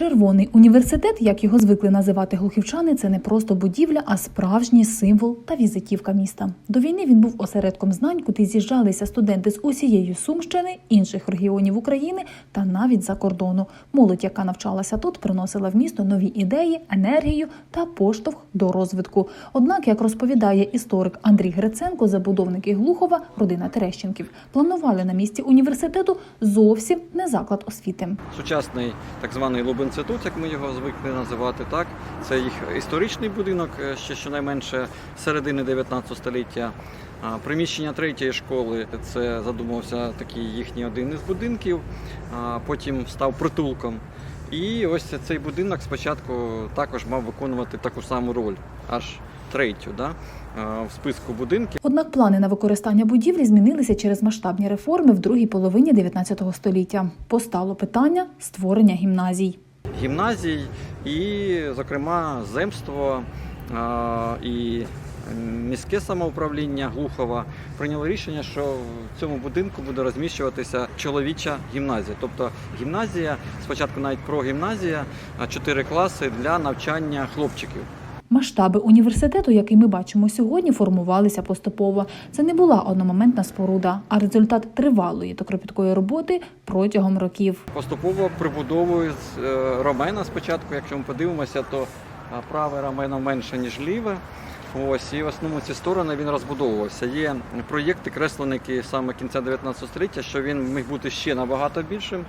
Червоний університет, як його звикли називати глухівчани, це не просто будівля, а справжній символ та візитівка міста. До війни він був осередком знань, куди з'їжджалися студенти з усієї Сумщини, інших регіонів України та навіть за кордону. Молодь, яка навчалася тут, приносила в місто нові ідеї, енергію та поштовх до розвитку. Однак, як розповідає історик Андрій Гриценко, забудовники Глухова, родина Терещенків, планували на місці університету зовсім не заклад освіти. Сучасний так званий Лубенцетут, як ми його звикли називати, так це їх історичний будинок, е, ще щонайменше середини 19 століття. Приміщення третьої школи це задумався такий їхній один із будинків, потім став притулком. І ось цей будинок спочатку також мав виконувати таку саму роль, аж третю, да, в списку будинків. Однак плани на використання будівлі змінилися через масштабні реформи в другій половині 19 століття. Постало питання створення гімназій. Гімназій і, зокрема, земство і міське самоуправління Глухова прийняло рішення, що в цьому будинку буде розміщуватися чоловіча гімназія. Тобто гімназія, спочатку навіть прогімназія, чотири класи для навчання хлопчиків. Масштаби університету, який ми бачимо сьогодні, формувалися поступово. Це не була одномоментна споруда, а результат тривалої та кропіткої роботи протягом років. Поступово прибудовують е, ромена спочатку. Якщо ми подивимося, то е, праве рамено менше, ніж ліве. Ось і в основному ці сторони він розбудовувався. Є проєкти, кресленики саме кінця 19 століття, що він міг бути ще набагато більшим,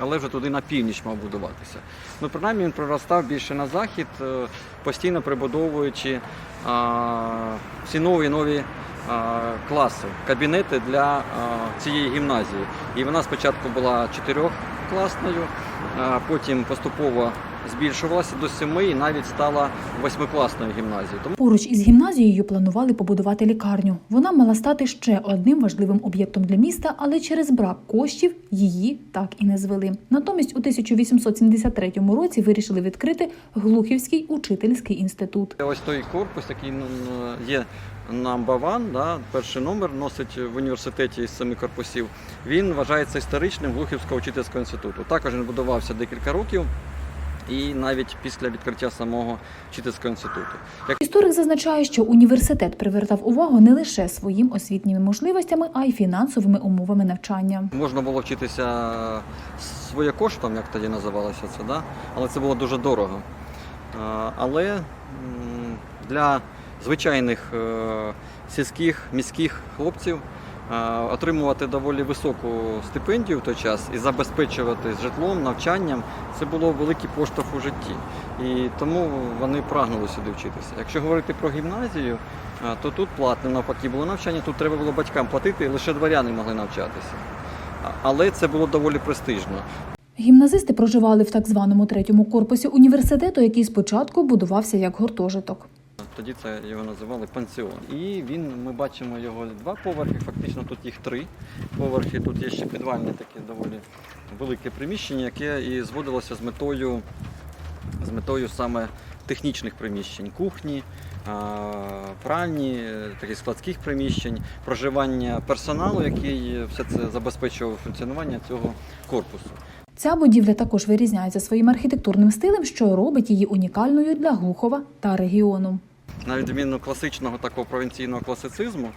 але вже туди на північ мав будуватися. Ну, принаймні він проростав більше на захід, е, постійно прибудовуючи всі нові нові класи, кабінети для цієї гімназії. І вона спочатку була чотирьохкласною, потім поступово збільшувалася до семи і навіть стала восьмикласною гімназією. Тому Поруч із гімназією планували побудувати лікарню. Вона мала стати ще одним важливим об'єктом для міста, але через брак коштів її так і не звели. Натомість у 1873 році вирішили відкрити Глухівський учительський інститут. ось той корпус, який ну, є one, да, перший номер носить в університеті із семи корпусів. Він вважається історичним Глухівського учительського інституту. Також він будувався декілька років. І навіть після відкриття самого вчительського інституту. Як Історик зазначає, що університет привертав увагу не лише своїм освітніми можливостями, а й фінансовими умовами навчання. можна було вчитися своєкоштом, як тоді називалося це, да? але це було дуже дорого. Але для звичайних е, сільських міських хлопців отримувати доволі високу стипендію в той час і забезпечувати житлом, навчанням це було великий поштовх у житті. І тому вони прагнули сюди вчитися. Якщо говорити про гімназію, то тут платне навпаки було навчання, тут треба було батькам платити, і лише дворяни могли навчатися. Але це було доволі престижно. Гімназисти проживали в так званому третьому корпусі університету, який спочатку будувався як гуртожиток. Тоді це його називали пансіон. І він, ми бачимо його два поверхи, фактично тут їх три поверхи. Тут є ще підвальне таке доволі велике приміщення, яке і зводилося з метою, з метою саме технічних приміщень, кухні, пральні, таких складських приміщень, проживання персоналу, який все це забезпечував функціонування цього корпусу. Ця будівля також вирізняється своїм архітектурним стилем, що робить її унікальною для Глухова та регіону. На відміну класичного такого провінційного класицизму,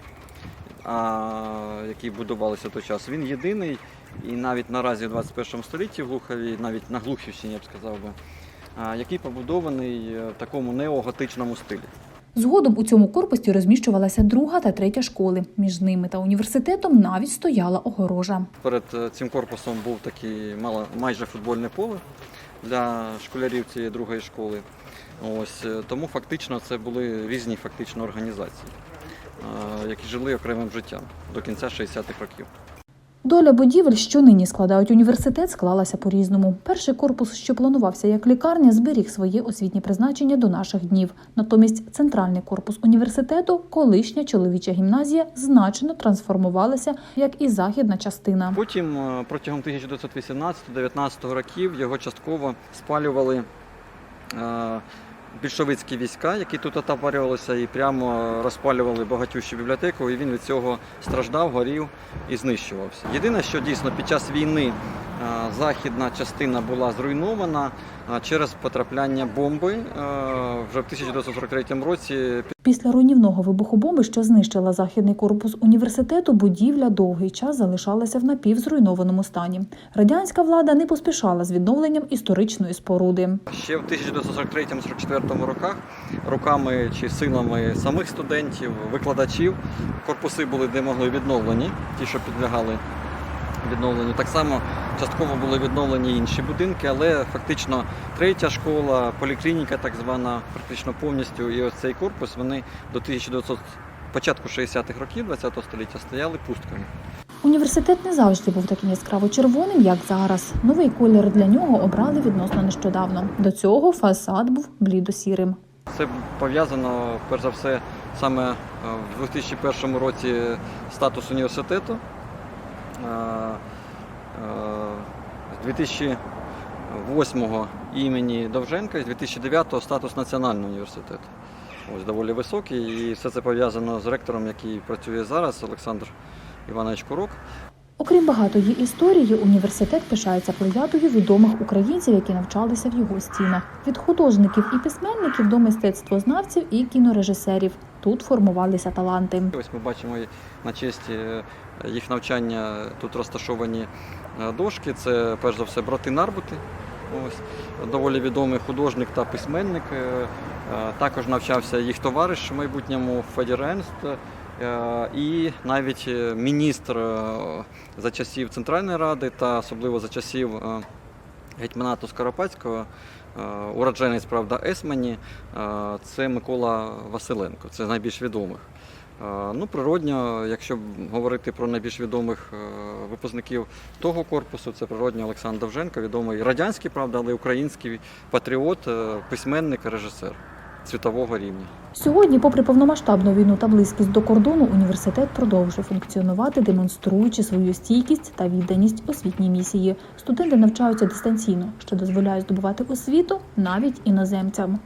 а, який будувався в той час, він єдиний і навіть наразі в 21 столітті в Глухові, навіть на Глухівщині, я б сказав би, а, який побудований е, в такому неоготичному стилі. Згодом у цьому корпусі розміщувалася друга та третя школи. Між ними та університетом навіть стояла огорожа. Перед е, цим корпусом був такий мало, майже футбольне поле для школярів цієї другої школи. Ось, е, тому фактично це були різні фактично організації, е, які жили окремим життям до кінця 60-х років. Доля будівель, що нині складають університет, склалася по-різному. Перший корпус, що планувався як лікарня, зберіг своє освітнє призначення до наших днів. Натомість центральний корпус університету, колишня чоловіча гімназія, значно трансформувалася, як і західна частина. Потім е, протягом 1918-19 років його частково спалювали е, більшовицькі війська, які тут отапарювалися, і прямо розпалювали багатющу бібліотеку, і він від цього страждав, горів і знищувався. Єдине, що дійсно під час війни західна частина була зруйнована через потрапляння бомби е, вже в 1943 році Після руйнівного вибуху бомби, що знищила західний корпус університету, будівля довгий час залишалася в напівзруйнованому стані. Радянська влада не поспішала з відновленням історичної споруди. Ще в 1943-44 роках руками чи силами самих студентів, викладачів корпуси були де могли відновлені, ті, що підлягали відновленню. Так само частково були відновлені інші будинки, але фактично третя школа, поліклініка, так звана, практично повністю, і ось цей корпус вони до 1900 початку 60-х років ХХ століття стояли пустками. Університет не завжди був таким яскраво червоним, як зараз. Новий колір для нього обрали відносно нещодавно. До цього фасад був блідо-сірим. Це пов'язано перш за все саме е, в 2001 році статус університету. Е, е, З 2008 імені Довженка і з 2009 статус національного університету. Ось доволі високий, і все це пов'язано з ректором, який працює зараз, Олександр Іванович Курок. Окрім багатої історії, університет пишається плеядою відомих українців, які навчалися в його стінах. Від художників і письменників до мистецтвознавців і кінорежисерів. Тут формувалися таланти. Ось ми бачимо на честь е, їх навчання тут розташовані е, дошки. Це перш за все брати Нарбути. Ось доволі відомий художник та письменник. Е, Також навчався їх товариш в майбутньому Федір Енст. Е, І навіть е, міністр е, за часів Центральної Ради та особливо за часів гетьманату Скоропадського, уродженець, правда, Есмані, е, це Микола Василенко, це з найбільш відомих. Ну, природньо, якщо говорити про найбільш відомих випускників того корпусу, це природньо Олександр Довженко, відомий радянський, правда, але український патріот, письменник, режисер світового рівня. Сьогодні, попри повномасштабну війну та близькість до кордону, університет продовжує функціонувати, демонструючи свою стійкість та відданість освітній місії. Студенти навчаються дистанційно, що дозволяє здобувати освіту навіть іноземцям.